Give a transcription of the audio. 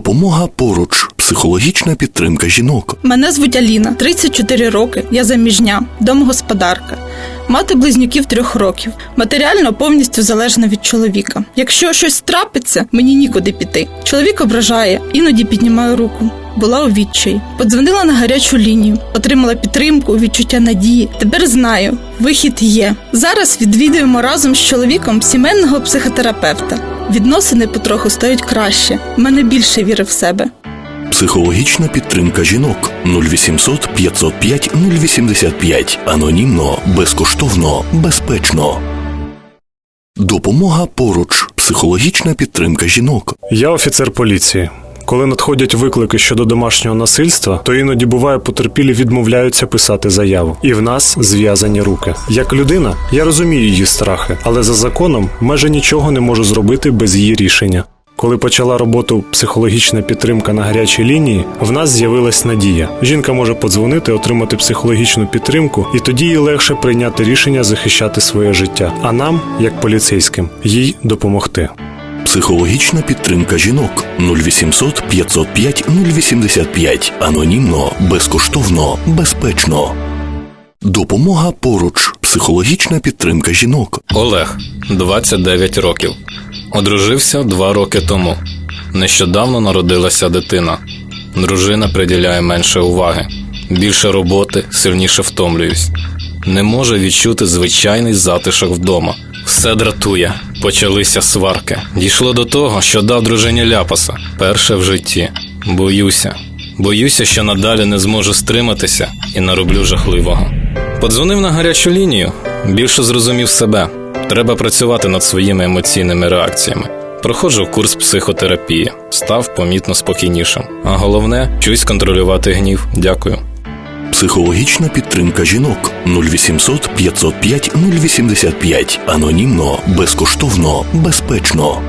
Допомога поруч. Психологічна підтримка жінок. Мене звуть Аліна, 34 роки. Я заміжня, домогосподарка. Мати близнюків трьох років. Матеріально повністю залежна від чоловіка. Якщо щось трапиться, мені нікуди піти. Чоловік ображає, іноді піднімаю руку. Була у відчаї. Подзвонила на гарячу лінію, отримала підтримку, відчуття надії. Тепер знаю, вихід є. Зараз відвідуємо разом з чоловіком сімейного психотерапевта. Відносини потроху стають краще. У мене більше віри в себе. Психологічна підтримка жінок 0800 505 085. Анонімно, безкоштовно, безпечно. Допомога поруч. Психологічна підтримка жінок. Я офіцер поліції. Коли надходять виклики щодо домашнього насильства, то іноді буває потерпілі відмовляються писати заяву, і в нас зв'язані руки. Як людина, я розумію її страхи, але за законом майже нічого не можу зробити без її рішення. Коли почала роботу психологічна підтримка на гарячій лінії, в нас з'явилась надія. Жінка може подзвонити, отримати психологічну підтримку, і тоді їй легше прийняти рішення захищати своє життя. А нам, як поліцейським, їй допомогти. Психологічна підтримка жінок 0800 505 085. Анонімно, безкоштовно, безпечно. Допомога поруч. Психологічна підтримка жінок. Олег, 29 років. Одружився два роки тому. Нещодавно народилася дитина. Дружина приділяє менше уваги, більше роботи, сильніше втомлююсь. Не може відчути звичайний затишок вдома. Все дратує. Почалися сварки. Дійшло до того, що дав дружині ляпаса. Перше в житті. Боюся. Боюся, що надалі не зможу стриматися і нароблю жахливого. Подзвонив на гарячу лінію, більше зрозумів себе. Треба працювати над своїми емоційними реакціями. Проходжу курс психотерапії, став помітно спокійнішим. А головне, чусь контролювати гнів. Дякую. Психологічна підтримка жінок 0800 505 085. Анонімно, безкоштовно, безпечно.